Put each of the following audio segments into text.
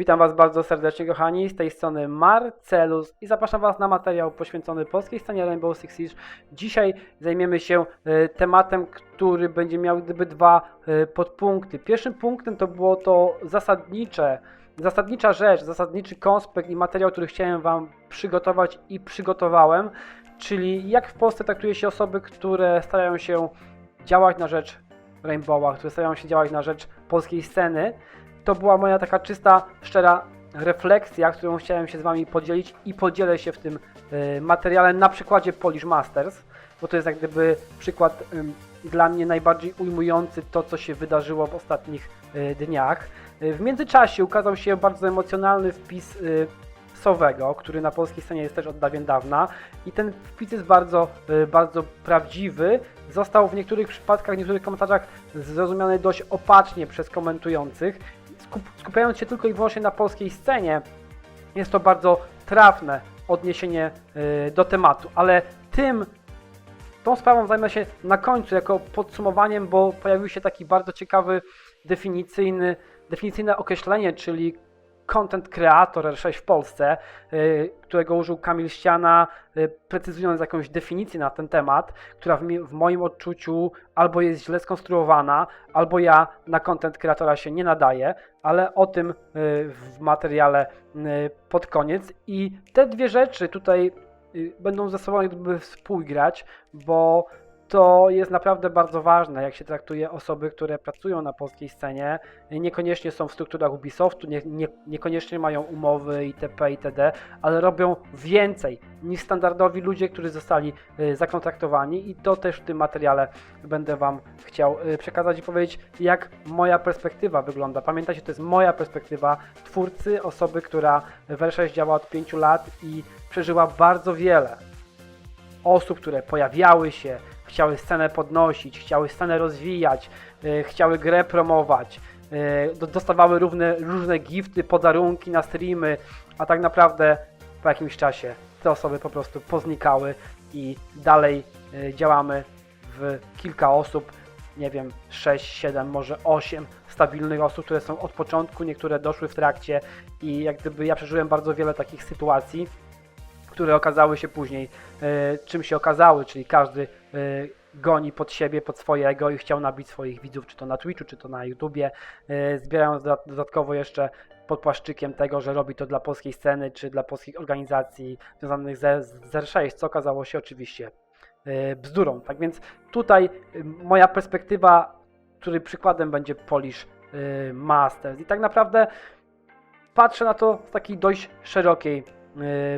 Witam Was bardzo serdecznie, kochani. Z tej strony Marcelus i zapraszam Was na materiał poświęcony polskiej scenie Rainbow Six Siege. Dzisiaj zajmiemy się e, tematem, który będzie miał gdyby dwa e, podpunkty. Pierwszym punktem to było to zasadnicze, zasadnicza rzecz, zasadniczy konspekt i materiał, który chciałem Wam przygotować i przygotowałem, czyli jak w Polsce traktuje się osoby, które starają się działać na rzecz Rainbowa, które starają się działać na rzecz polskiej sceny to była moja taka czysta, szczera refleksja, którą chciałem się z Wami podzielić i podzielę się w tym y, materiale na przykładzie Polish Masters, bo to jest jak gdyby przykład dla mnie najbardziej ujmujący to, co się wydarzyło w ostatnich y, dniach. Y, w międzyczasie ukazał się bardzo emocjonalny wpis Sowego, który na polskiej scenie jest też od dawien dawna i ten wpis jest bardzo, bardzo prawdziwy. Został w niektórych przypadkach, w niektórych komentarzach zrozumiany dość opacznie przez komentujących. Skup, skupiając się tylko i wyłącznie na polskiej scenie, jest to bardzo trafne odniesienie y, do tematu, ale tym tą sprawą zajmę się na końcu jako podsumowaniem, bo pojawił się taki bardzo ciekawy definicyjny, definicyjne określenie, czyli content creator R6 w Polsce, y, którego użył Kamil Ściana, y, precyzując jakąś definicję na ten temat, która w, moim odczuciu albo jest źle skonstruowana, albo ja na content kreatora się nie nadaję, ale o tym y, w materiale pod koniec. I te dwie rzeczy tutaj będą ze sobą jakby współgrać, bo to jest naprawdę bardzo ważne, jak się traktuje osoby, które pracują na polskiej scenie, niekoniecznie są w strukturach Ubisoftu, nie, nie, niekoniecznie mają umowy itp. itd., ale robią więcej niż standardowi ludzie, którzy zostali y, zakontraktowani i to też w tym materiale będę Wam chciał y, przekazać i powiedzieć, jak moja perspektywa wygląda. Pamiętajcie, to jest moja perspektywa twórcy, osoby, która w R6 działa od 5 lat i przeżyła bardzo wiele osób, które pojawiały się, chciały scenę podnosić, chciały scenę rozwijać, y, chciały grę promować, do- dostawały równe, różne gifty, podarunki na streamy, a tak naprawdę po jakimś czasie te osoby po prostu poznikały i dalej y, działamy w kilka osób, nie wiem, 6, 7, może 8 stabilnych osób, które są od początku, niektóre doszły w trakcie i jak gdyby ja przeżyłem bardzo wiele takich sytuacji, które okazały się później e, czym się okazały, czyli każdy e, goni pod siebie, pod swojego i chciał nabić swoich widzów, czy to na Twitchu, czy to na YouTubie, e, zbierając dodat- dodatkowo jeszcze pod płaszczykiem tego, że robi to dla polskiej sceny, czy dla polskich organizacji związanych z R6, co okazało się oczywiście bzdurą. Tak więc tutaj moja perspektywa, który przykładem będzie Polish Masters i tak naprawdę patrzę na to z takiej dość szerokiej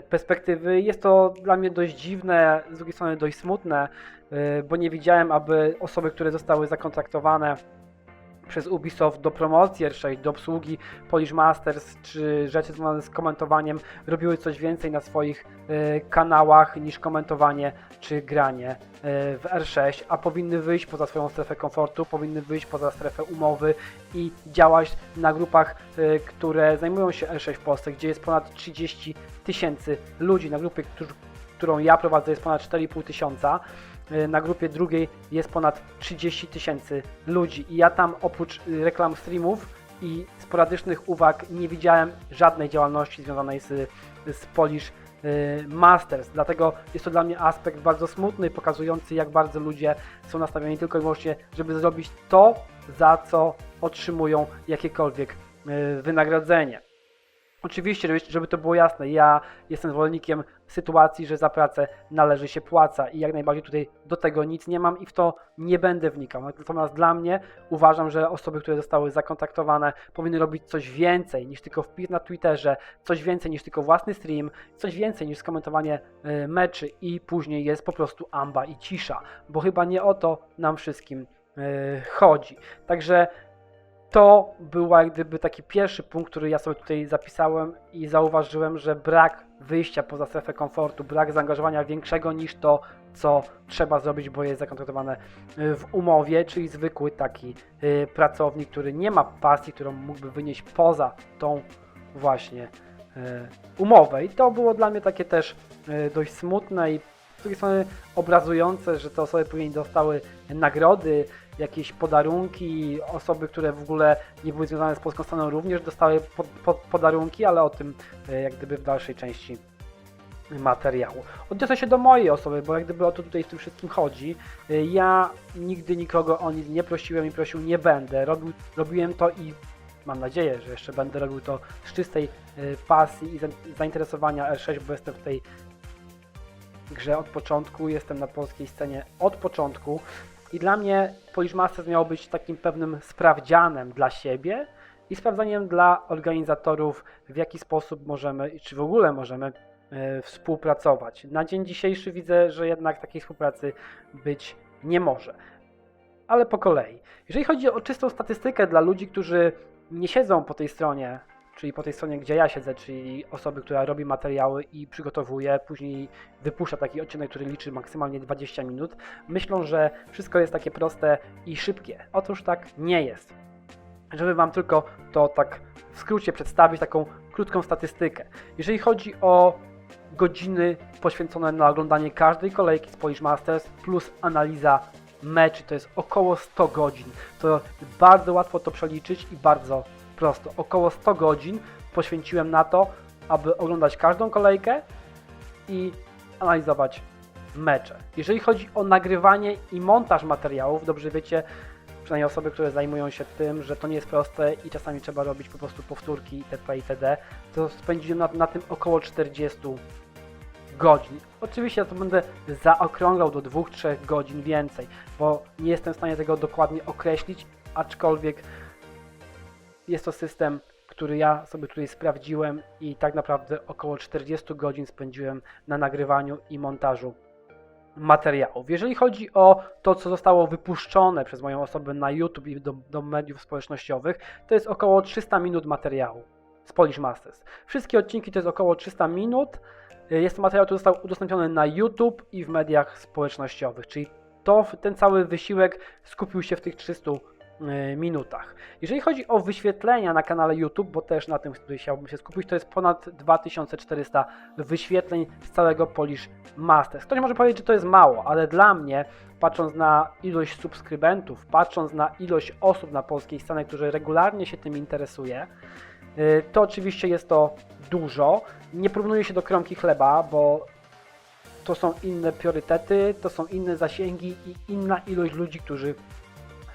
perspektywy. Jest to dla mnie dość dziwne, z drugiej strony dość smutne, e, bo nie widziałem, aby osoby, które zostały zakontraktowane przez Ubisoft do promocji R6, do obsługi Polish Masters czy rzeczy związane z komentowaniem robiły coś więcej na swoich e, kanałach niż komentowanie czy granie e, w R6, a powinny wyjść poza swoją strefę komfortu, powinny wyjść poza strefę umowy i działać na grupach, e, które zajmują się R6 w Polsce, gdzie jest ponad 30 tysięcy ludzi. Na grupie, którą ja prowadzę jest ponad 4,5 tysiąca. E, Na grupie drugiej jest ponad 30 tysięcy ludzi i ja tam oprócz y, reklam streamów i sporadycznych uwag nie widziałem żadnej działalności związanej z, z Polish y, Masters. Dlatego jest to dla mnie aspekt bardzo smutny, pokazujący jak bardzo ludzie są nastawieni tylko i wyłącznie, żeby zrobić to, za co otrzymują jakiekolwiek y, wynagrodzenie. Oczywiście, żeby to było jasne, ja jestem zwolennikiem sytuacji, że za pracę należy się płaca i jak najbardziej tutaj do tego nic nie mam i w to nie będę wnikał. Natomiast dla mnie uważam, że osoby, które zostały zakontaktowane powinny robić coś więcej niż tylko wpis na Twitterze, coś więcej niż tylko własny stream, coś więcej niż skomentowanie y, meczy i później jest po prostu amba i cisza, bo chyba nie o to nam wszystkim y, chodzi. Także to był jak gdyby taki pierwszy punkt, który ja sobie tutaj zapisałem i zauważyłem, że brak wyjścia poza strefę komfortu, brak zaangażowania większego niż to, co trzeba zrobić, bo jest zakontraktowane y, w umowie, czyli zwykły taki y, pracownik, który nie ma pasji, którą mógłby wynieść poza tą właśnie y, umowę. I to było dla mnie takie też dość smutne i drugiej strony obrazujące, że te osoby później dostały nagrody, jakieś podarunki, osoby, które w ogóle nie były związane z polską sceną również dostały pod, pod, podarunki, ale o tym e, jak gdyby w dalszej części materiału. Odniosę się do mojej osoby, bo jak gdyby o to tutaj w tym wszystkim chodzi. Y, Ja nigdy nikogo o nic nie prosiłem i prosił nie będę. Robił, robiłem to i mam nadzieję, że jeszcze będę robił to z czystej y, pasji i za- zainteresowania R6, bo jestem w tej grze od początku, jestem na polskiej scenie od początku i dla mnie Polish Masters miało być takim pewnym sprawdzianem dla siebie i sprawdzaniem dla organizatorów, w jaki sposób możemy, czy w ogóle możemy e, współpracować. Na dzień dzisiejszy widzę, że jednak takiej współpracy być nie może. Ale po kolei. Jeżeli chodzi o czystą statystykę dla ludzi, którzy nie siedzą po tej stronie, czyli po tej stronie, gdzie ja siedzę, czyli osoby, która robi materiały i przygotowuje, później wypuszcza taki odcinek, który liczy maksymalnie 20 minut, myślą, że wszystko jest takie proste i szybkie. Otóż tak nie jest. Żeby Wam tylko to tak w skrócie przedstawić, taką krótką statystykę. Jeżeli chodzi o godziny poświęcone na oglądanie każdej kolejki z Polish Masters plus analiza meczy, to jest około 100 godzin. To bardzo łatwo to przeliczyć i bardzo prosto. Około 100 godzin poświęciłem na to, aby oglądać każdą kolejkę i analizować mecze. Jeżeli chodzi o nagrywanie i montaż materiałów, dobrze wiecie, przynajmniej osoby, które zajmują się tym, że to nie jest proste i czasami trzeba robić po prostu powtórki itp. itd., to spędziłem na, na tym około 40 godzin. Oczywiście ja to będę zaokrąglał do 2-3 godzin więcej, bo nie jestem w stanie tego dokładnie określić, aczkolwiek jest to system, który ja sobie tutaj sprawdziłem i tak naprawdę około 40 godzin spędziłem na nagrywaniu i montażu materiałów. Jeżeli chodzi o to, co zostało wypuszczone przez moją osobę na YouTube i do, do mediów społecznościowych, to jest około 300 minut materiału z Polish Masters. Wszystkie odcinki to jest około 300 minut. Jest to materiał, który został udostępniony na YouTube i w mediach społecznościowych, czyli to, ten cały wysiłek skupił się w tych 300 y, minutach. Jeżeli chodzi o wyświetlenia na kanale YouTube, bo też na tym chciałbym się skupić, to jest ponad 2400 wyświetleń z całego Polish Masters. Ktoś może powiedzieć, że to jest mało, ale dla mnie, patrząc na ilość subskrybentów, patrząc na ilość osób na polskiej scenie, którzy regularnie się tym interesuje, y, to oczywiście jest to dużo. Nie porównuję się do kromki chleba, bo to są inne priorytety, to są inne zasięgi i inna ilość ludzi, którzy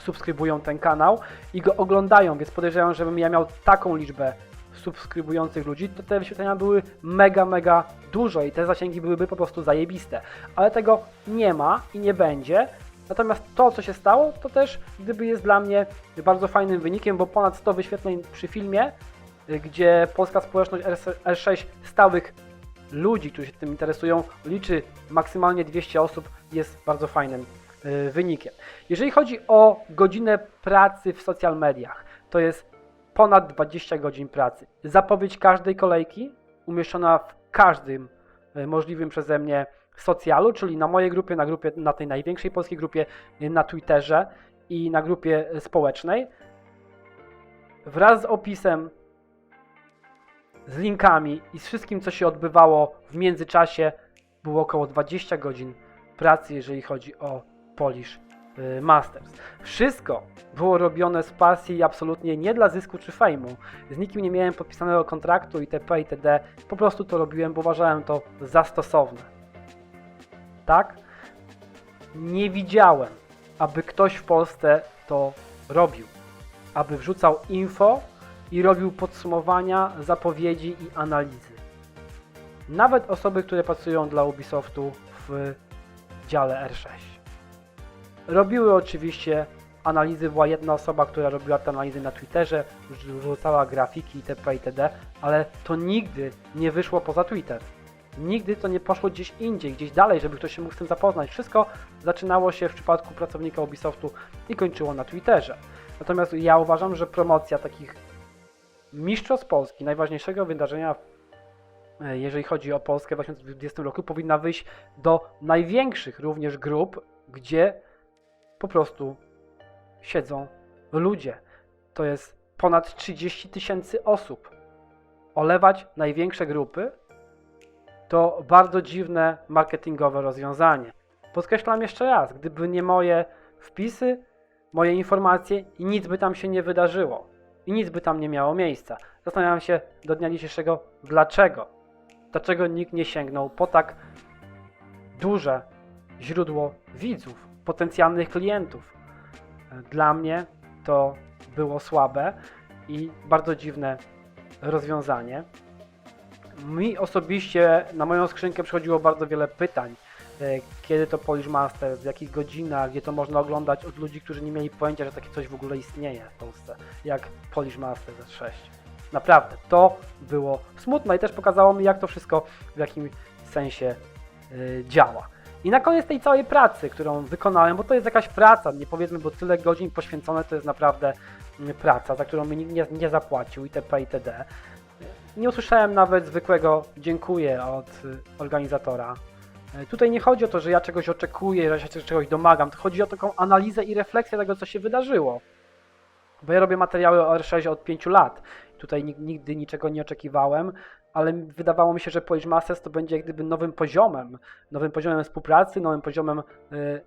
subskrybują ten kanał i go oglądają, więc podejrzewam, żebym ja miał taką liczbę subskrybujących ludzi, to te wyświetlenia były mega, mega dużo i te zasięgi byłyby po prostu zajebiste. Ale tego nie ma i nie będzie. Natomiast to, co się stało, to też gdyby jest dla mnie bardzo fajnym wynikiem, bo ponad 100 wyświetleń przy filmie, y, gdzie polska społeczność R6 stałych ludzi, którzy się tym interesują, liczy maksymalnie 200 osób, jest bardzo fajnym wynikiem. Jeżeli chodzi o godzinę pracy w social mediach, to jest ponad 20 godzin pracy. Zapowiedź każdej kolejki umieszczona w każdym y, możliwym przeze mnie socjalu, czyli na mojej grupie, na grupie, na tej największej polskiej grupie y, na Twitterze i na grupie y, społecznej. Wraz z opisem z linkami i z wszystkim, co się odbywało w międzyczasie, było około 20 godzin pracy, jeżeli chodzi o Polish y, Masters. Wszystko było robione z pasji i absolutnie nie dla zysku czy fejmu. Z nikim nie miałem podpisanego kontraktu itp. itd. Po prostu to robiłem, bo uważałem to za stosowne. Tak? Nie widziałem, aby ktoś w Polsce to robił. Aby wrzucał info i robił podsumowania, zapowiedzi i analizy. Nawet osoby, które pracują dla Ubisoftu w dziale R6. Robiły oczywiście analizy, była jedna osoba, która robiła te analizy na Twitterze, wrzucała grafiki itp. itd., ale to nigdy nie wyszło poza Twitter. Nigdy to nie poszło gdzieś indziej, gdzieś dalej, żeby ktoś się mógł z tym zapoznać. Wszystko zaczynało się w przypadku pracownika Ubisoftu i kończyło na Twitterze. Natomiast ja uważam, że promocja takich Mistrzostw Polski, najważniejszego wydarzenia, e, jeżeli chodzi o Polskę w 2020 roku, powinna wyjść do największych również grup, gdzie po prostu siedzą ludzie. To jest ponad 30 tysięcy osób. Olewać największe grupy to bardzo dziwne marketingowe rozwiązanie. Podkreślam jeszcze raz, gdyby nie moje wpisy, moje informacje nic by tam się nie wydarzyło. I nic by tam nie miało miejsca. Zastanawiam się do dnia dzisiejszego, dlaczego. Dlaczego nikt nie sięgnął po tak duże źródło widzów, potencjalnych klientów. Dla mnie to było słabe i bardzo dziwne rozwiązanie. Mi osobiście na moją skrzynkę przychodziło bardzo wiele pytań. e, Kiedy to Polish Master, w jakich godzinach, gdzie to można oglądać od ludzi, którzy nie mieli pojęcia, że takie coś w ogóle istnieje w Polsce, jak Polish Master Z6. Naprawdę, to było smutne i też pokazało mi, jak to wszystko w jakimś sensie y, działa. I na koniec tej całej pracy, którą wykonałem, bo to jest jakaś praca, nie powiedzmy, bo tyle godzin poświęcone to jest naprawdę mm, praca, za którą mi nikt nie, nie zapłacił itp. itd. Nie usłyszałem nawet zwykłego dziękuję od y, organizatora. Y, Tutaj nie chodzi o to, że ja czegoś oczekuję, że się czegoś domagam, to chodzi o taką analizę i refleksję tego, co się wydarzyło. Bo ja robię materiały o R6 od 5 lat. Tutaj nig- nigdy niczego nie oczekiwałem, ale wydawało mi się, że Polish Masters to będzie jak gdyby nowym poziomem, nowym poziomem współpracy, nowym poziomem y,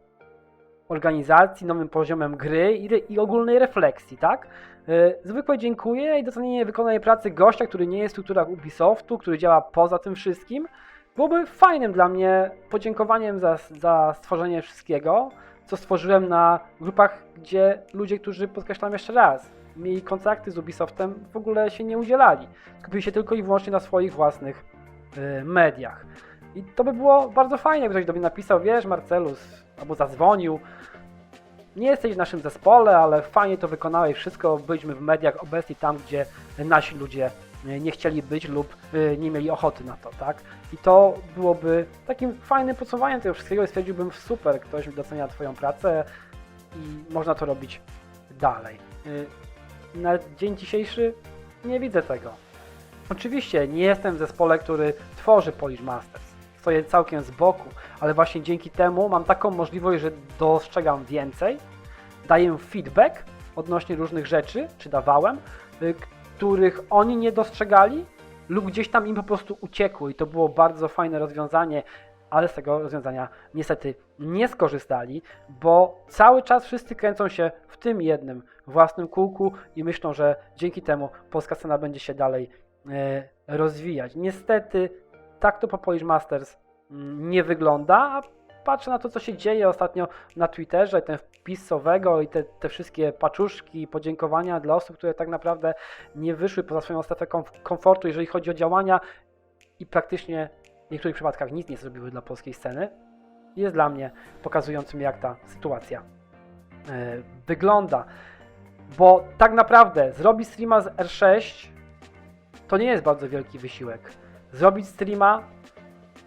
organizacji, nowym poziomem gry i, i ogólnej refleksji, tak? Y, zwykłe dziękuję i docenienie wykonanej pracy gościa, który nie jest w strukturach Ubisoftu, który działa poza tym wszystkim, byłoby fajnym dla mnie podziękowaniem za, za stworzenie wszystkiego, co stworzyłem na grupach, gdzie ludzie, którzy, podkreślam jeszcze raz, mieli kontrakty z Ubisoftem, w ogóle się nie udzielali. Skupili się tylko i wyłącznie na swoich własnych y, mediach. I to by było bardzo fajnie, jakby ktoś do mnie napisał, wiesz Marcelus, albo zadzwonił, nie jesteś w naszym zespole, ale fajnie to wykonałeś wszystko, byliśmy w mediach obecni tam, gdzie nasi ludzie y, nie chcieli być lub y, nie mieli ochoty na to, tak? I to byłoby takim fajnym podsumowaniem tego wszystkiego i stwierdziłbym, super, ktoś docenia Twoją pracę i można to robić dalej. Na dzień dzisiejszy nie widzę tego. Oczywiście nie jestem w zespole, który tworzy Polish Masters. Stoję całkiem z boku, ale właśnie dzięki temu mam taką możliwość, że dostrzegam więcej, daję feedback odnośnie różnych rzeczy, czy dawałem, y, których oni nie dostrzegali lub gdzieś tam im po prostu uciekły i to było bardzo fajne rozwiązanie, ale z tego rozwiązania niestety nie skorzystali, bo cały czas wszyscy kręcą się w tym jednym własnym kółku i myślą, że dzięki temu polska scena będzie się dalej e, rozwijać. Niestety tak to po Polish Masters mm, nie wygląda, a patrzę na to, co się dzieje ostatnio na Twitterze, ten wpis Sowego i te, te wszystkie paczuszki, podziękowania dla osób, które tak naprawdę nie wyszły poza swoją strefę komf- komfortu, jeżeli chodzi o działania i praktycznie niektórych przypadkach nic nie zrobiły dla polskiej sceny, jest dla mnie pokazującym, jak ta sytuacja e, wygląda. Bo tak naprawdę zrobić streama z R6 to nie jest bardzo wielki wysiłek. Zrobić streama,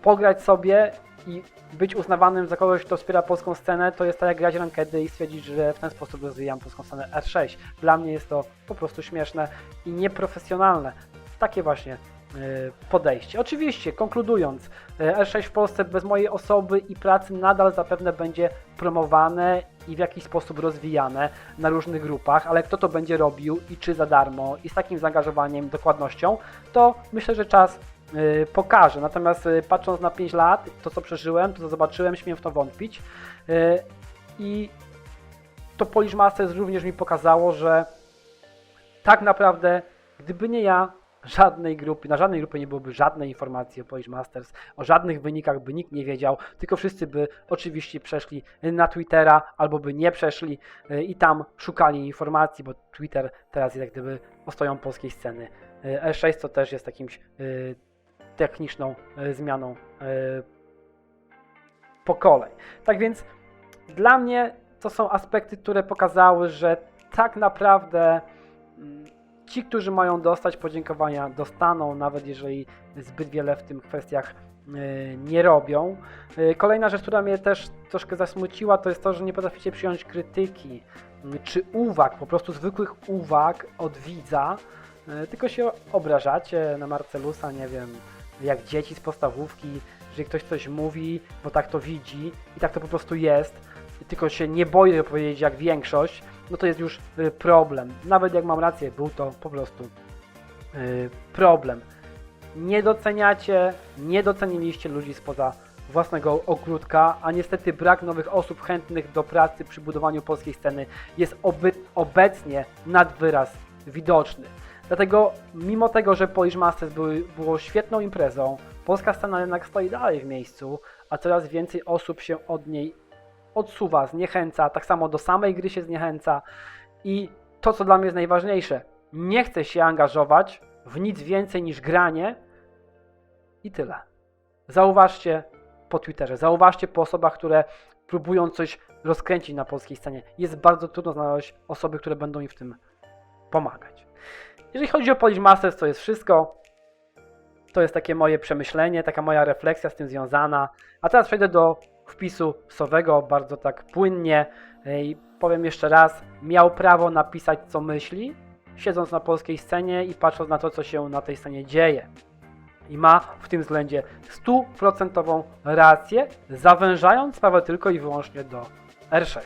pograć sobie i być uznawanym za kogoś, kto wspiera polską scenę, to jest tak jak grać rankedy i stwierdzić, że w ten sposób rozwijam polską scenę R6. Dla mnie jest to po prostu śmieszne i nieprofesjonalne. Takie właśnie podejście. Oczywiście, konkludując, y, R6 w Polsce bez mojej osoby i pracy nadal zapewne będzie promowane i w jakiś sposób rozwijane na różnych grupach, ale kto to będzie robił i czy za darmo i z takim zaangażowaniem, dokładnością, to myślę, że czas y, pokaże. Natomiast patrząc na 5 lat, to co przeżyłem, to co zobaczyłem, śmiem w to wątpić. I to Polish Masters również mi pokazało, że tak naprawdę, gdyby nie ja, żadnej grupy, na żadnej grupie nie byłoby żadnej informacji o Polish Masters, o żadnych wynikach by nikt nie wiedział, tylko wszyscy by oczywiście przeszli na Twittera albo by nie przeszli y, i tam szukali informacji, bo Twitter teraz jest jak gdyby ostoją polskiej sceny. Y, R6 to też jest jakimś y, techniczną zmianą y, pokoleń. Tak więc dla mnie to są aspekty, które pokazały, że tak naprawdę mm, ci, którzy mają dostać podziękowania, dostaną, nawet jeżeli zbyt wiele w tym kwestiach y, nie robią. Y, Kolejna rzecz, która mnie też troszkę zasmuciła, to jest to, że nie potraficie przyjąć krytyki czy uwag, po prostu zwykłych uwag od widza, y, tylko się obrażacie na Marcelusa, nie wiem, jak dzieci z podstawówki, że ktoś coś mówi, bo tak to widzi i tak to po prostu jest, tylko się nie boję powiedzieć jak większość, no to jest już y, problem. Nawet jak mam rację, był to po prostu y, problem. nie doceniacie, nie doceniliście ludzi spoza własnego ogródka, a niestety brak nowych osób chętnych do pracy przy budowaniu polskiej sceny jest obecnie nad wyraz widoczny. Dlatego, mimo tego, że Polish Masters było świetną imprezą, polska scena jednak stoi dalej w miejscu, a coraz więcej osób się od niej odsuwa, zniechęca, tak samo do samej gry się zniechęca i to, co dla mnie jest najważniejsze, nie chce się angażować w nic więcej niż granie i tyle. Zauważcie po Twitterze, zauważcie po osobach, które próbują coś rozkręcić na polskiej scenie. Jest bardzo trudno znaleźć osoby, które będą im w tym pomagać. Jeżeli chodzi o Polish Masters, to jest wszystko. To jest takie moje przemyślenie, taka moja refleksja z tym związana. A teraz przejdę do wpisu psowego, bardzo tak płynnie i powiem jeszcze raz, miał prawo napisać co myśli, siedząc na polskiej scenie i patrząc na to, co się na tej scenie dzieje. I ma w tym względzie stuprocentową rację, zawężając sprawę tylko i wyłącznie do R6.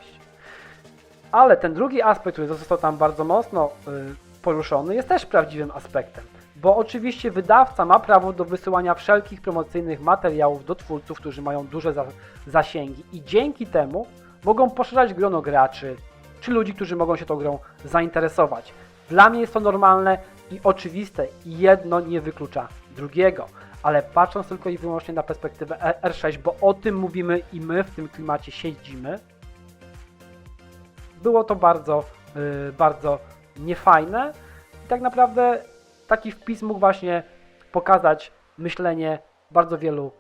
Ale ten drugi aspekt, który został tam bardzo mocno y, poruszony, jest też prawdziwym aspektem. Bo oczywiście wydawca ma prawo do wysyłania wszelkich promocyjnych materiałów do twórców, którzy mają duże za zasięgi i dzięki temu mogą poszerzać grono graczy, czy ludzi, którzy mogą się tą grą zainteresować. Dla mnie jest to normalne i oczywiste jedno nie wyklucza drugiego. Ale patrząc tylko i wyłącznie na perspektywę E- R6, bo o tym mówimy i my w tym klimacie siedzimy, było to bardzo, yy, bardzo niefajne. I tak naprawdę taki wpis mógł właśnie pokazać myślenie bardzo wielu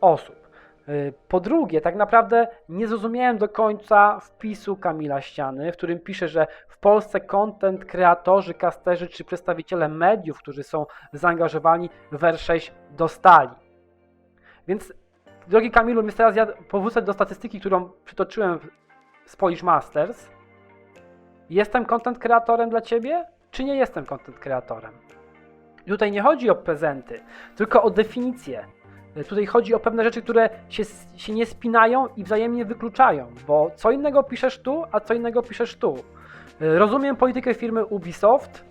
osób. Yy, Po drugie, tak naprawdę nie zrozumiałem do końca wpisu Kamila Ściany, w którym pisze, że w Polsce content kreatorzy, casterzy czy przedstawiciele mediów, którzy są zaangażowani w R6 dostali. Więc, drogi Kamilu, więc teraz ja powrócę do statystyki, którą przytoczyłem z Polish Masters. Jestem content kreatorem dla ciebie, czy nie jestem content kreatorem? Tutaj nie chodzi o prezenty, tylko o definicję. Y, Tutaj chodzi o pewne rzeczy, które się, się nie spinają i wzajemnie wykluczają, bo co innego piszesz tu, a co innego piszesz tu. Y, Rozumiem politykę firmy Ubisoft,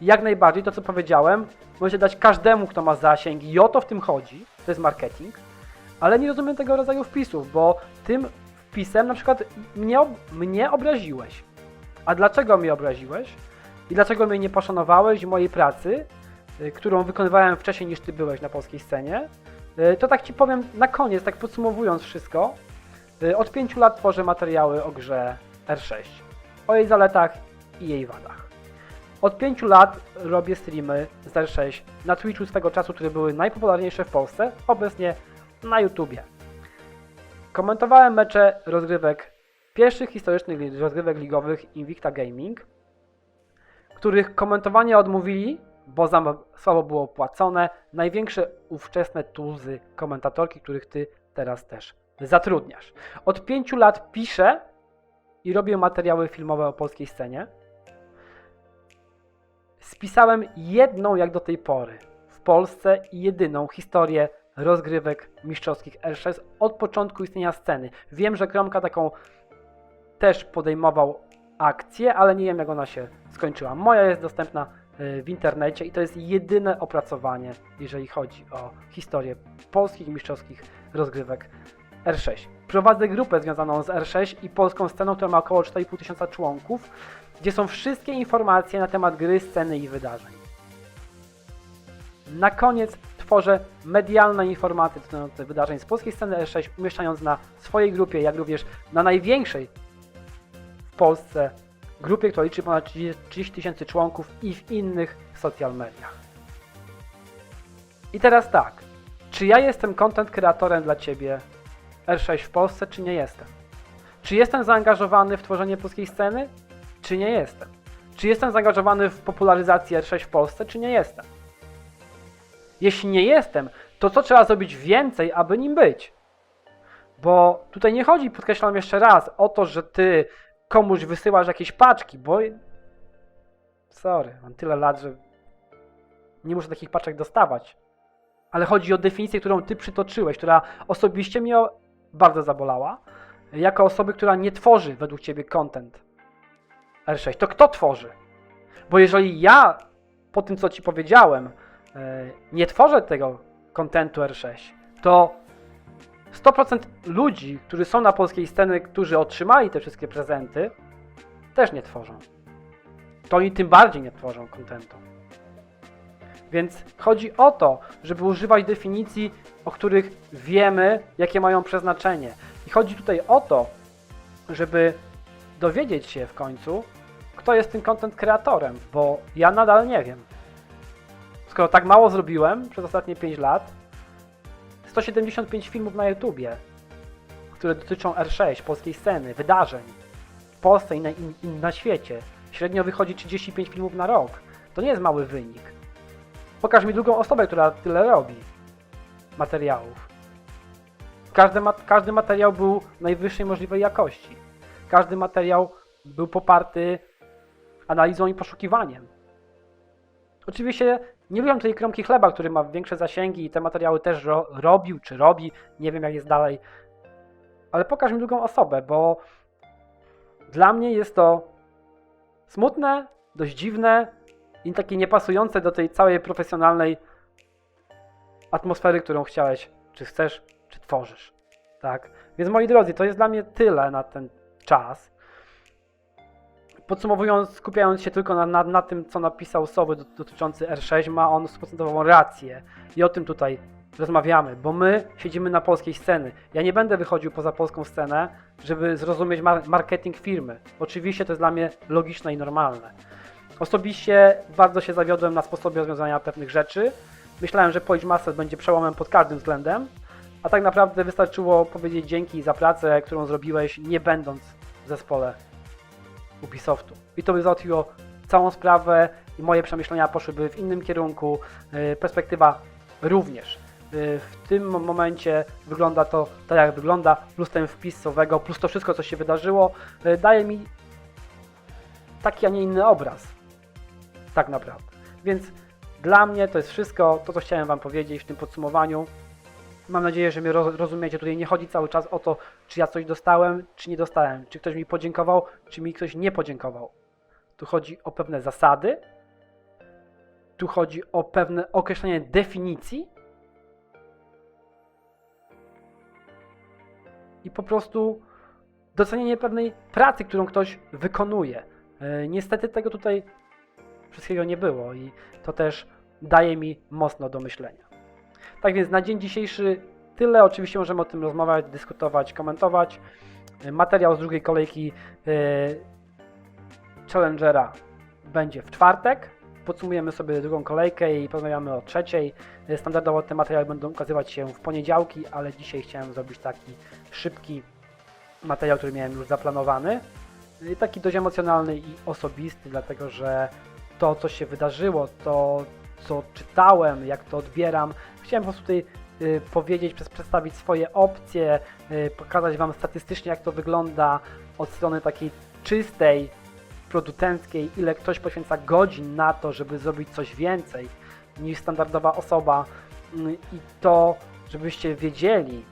jak najbardziej, to co powiedziałem, możecie dać każdemu, kto ma zasięg i o to w tym chodzi, to jest marketing, ale nie rozumiem tego rodzaju wpisów, bo tym wpisem na przykład mnie, mnie obraziłeś. A dlaczego mnie obraziłeś? I dlaczego mnie nie poszanowałeś mojej pracy, y, którą wykonywałem wcześniej niż ty byłeś na polskiej scenie? Y, To tak ci powiem na koniec, tak podsumowując wszystko. y, Od pięciu lat tworzę materiały o grze R6, o jej zaletach i jej wadach. Od pięciu lat robię streamy z R6 na Twitchu swego czasu, które były najpopularniejsze w Polsce, obecnie na YouTubie. Komentowałem mecze rozgrywek, pierwszych historycznych rozgrywek ligowych Invicta Gaming, których komentowanie odmówili, bo za słabo było płacone, największe ówczesne tuzy komentatorki, których ty teraz też zatrudniasz. Od pięciu lat piszę i robię materiały filmowe o polskiej scenie. Spisałem jedną jak do tej pory w Polsce jedyną historię rozgrywek mistrzowskich R6 od początku istnienia sceny. Wiem, że Kromka taką też podejmował akcję, ale nie wiem jak ona się skończyła. Moja jest dostępna y, w internecie i to jest jedyne opracowanie, jeżeli chodzi o historię polskich mistrzowskich rozgrywek R6. Prowadzę grupę związaną z R6 i polską sceną, która ma około 4,5 tysiąca członków, gdzie są wszystkie informacje na temat gry, sceny i wydarzeń. Na koniec tworzę medialne informacje dotyczące wydarzeń z polskiej sceny R6, umieszczając na swojej grupie, jak również na największej w Polsce grupie, która liczy ponad 30 tysięcy członków i w innych social mediach. I teraz tak, czy ja jestem content kreatorem dla Ciebie R6 w Polsce, czy nie jestem? Czy jestem zaangażowany w tworzenie polskiej sceny, czy nie jestem? Czy jestem zaangażowany w popularyzację R6 w Polsce, czy nie jestem? Jeśli nie jestem, to co trzeba zrobić więcej, aby nim być? Bo tutaj nie chodzi, podkreślam jeszcze raz, o to, że ty komuś wysyłasz jakieś paczki, bo. Sorry, mam tyle lat, że nie muszę takich paczek dostawać. Ale chodzi o definicję, którą ty przytoczyłeś, która osobiście mnie bardzo zabolała. Jako osoby, która nie tworzy według ciebie content R6, to kto tworzy? Bo jeżeli ja, po tym co ci powiedziałem, e, nie tworzę tego kontentu R6, to 100% ludzi, którzy są na polskiej scenie, którzy otrzymali te wszystkie prezenty, też nie tworzą. To oni tym bardziej nie tworzą kontentu. Więc chodzi o to, żeby używać definicji, o których wiemy, jakie mają przeznaczenie. I chodzi tutaj o to, żeby dowiedzieć się w końcu, kto jest tym content kreatorem, bo ja nadal nie wiem. Skoro tak mało zrobiłem przez ostatnie 5 lat, 175 filmów na YouTubie, które dotyczą R6, polskiej sceny, wydarzeń w Polsce i na, i, na świecie. Średnio wychodzi 35 filmów na rok. To nie jest mały wynik. Pokaż mi drugą osobę, która tyle robi materiałów. Każdy, ma, każdy materiał był najwyższej możliwej jakości. Każdy materiał był poparty analizą i poszukiwaniem. Oczywiście nie lubię tej kromki chleba, który ma większe zasięgi i te materiały też ro, robił czy robi. Nie wiem jak jest dalej. Ale pokaż mi drugą osobę, bo dla mnie jest to smutne, dość dziwne i takie niepasujące do tej całej profesjonalnej atmosfery, którą chciałeś, czy chcesz, czy tworzysz. Tak? Więc moi drodzy, to jest dla mnie tyle na ten czas. Podsumowując, skupiając się tylko na, na, na tym, co napisał Sowy dotyczący R6, ma on stuprocentową rację. I o tym tutaj rozmawiamy, bo my siedzimy na polskiej sceny. Ja nie będę wychodził poza polską scenę, żeby zrozumieć mar marketing firmy. Oczywiście to jest dla mnie logiczne i normalne. Osobiście bardzo się zawiodłem na sposobie rozwiązania pewnych rzeczy. Myślałem, że Polish Master będzie przełomem pod każdym względem, a tak naprawdę wystarczyło powiedzieć dzięki za pracę, którą zrobiłeś, nie będąc w zespole Ubisoftu. I to by załatwiło całą sprawę i moje przemyślenia poszłyby w innym kierunku. Yy, Perspektywa również. Yy, W tym momencie wygląda to tak, jak wygląda, plus ten wpis sowego, plus to wszystko, co się wydarzyło, yy, daje mi taki, a nie inny obraz. Tak naprawdę. Więc dla mnie to jest wszystko, to co chciałem Wam powiedzieć w tym podsumowaniu. Mam nadzieję, że mnie ro- rozumiecie. Tutaj nie chodzi cały czas o to, czy ja coś dostałem, czy nie dostałem, czy ktoś mi podziękował, czy mi ktoś nie podziękował. Tu chodzi o pewne zasady, tu chodzi o pewne określenie definicji i po prostu docenienie pewnej pracy, którą ktoś wykonuje. E, Niestety tego tutaj wszystkiego nie było i to też daje mi mocno do myślenia. Tak więc na dzień dzisiejszy tyle. Oczywiście możemy o tym rozmawiać, dyskutować, komentować. E, Materiał z drugiej kolejki e, Challengera będzie w czwartek. Podsumujemy sobie drugą kolejkę i porozmawiamy o trzeciej. E, Standardowo te materiały będą ukazywać się w poniedziałki, ale dzisiaj chciałem zrobić taki szybki materiał, który miałem już zaplanowany. Taki dość emocjonalny i osobisty, dlatego że to, co się wydarzyło, to, co czytałem, jak to odbieram, chciałem po prostu tutaj y, powiedzieć, przedstawić swoje opcje, y, pokazać Wam statystycznie, jak to wygląda od strony takiej czystej, producenckiej, ile ktoś poświęca godzin na to, żeby zrobić coś więcej niż standardowa osoba y, i to, żebyście wiedzieli,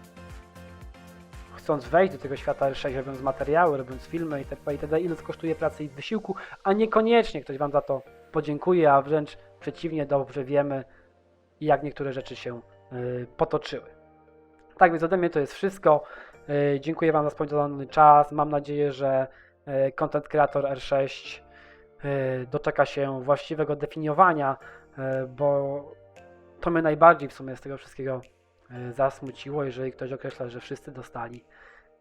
chcąc wejść do tego świata R6, robiąc materiały, robiąc filmy itp., itd., ile to kosztuje pracy i wysiłku, a niekoniecznie ktoś Wam za to podziękuje, a wręcz przeciwnie, dobrze wiemy, jak niektóre rzeczy się y, potoczyły. Tak więc ode mnie to jest wszystko. Y, dziękuję Wam za spędzony czas. Mam nadzieję, że y, Content Creator R6 y, doczeka się właściwego definiowania, bo to mnie najbardziej w sumie z tego wszystkiego zasmuciło. Jeżeli ktoś określa, że wszyscy dostali,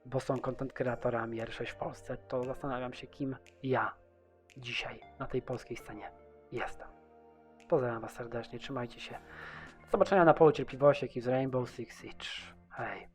bo są content kreatorami R6 w Polsce, to zastanawiam się, kim ja dzisiaj na tej polskiej scenie jestem. Pozdrawiam Was serdecznie, trzymajcie się. Do zobaczenia na polu cierpliwości, jak i z Rainbow Six Siege. Hej.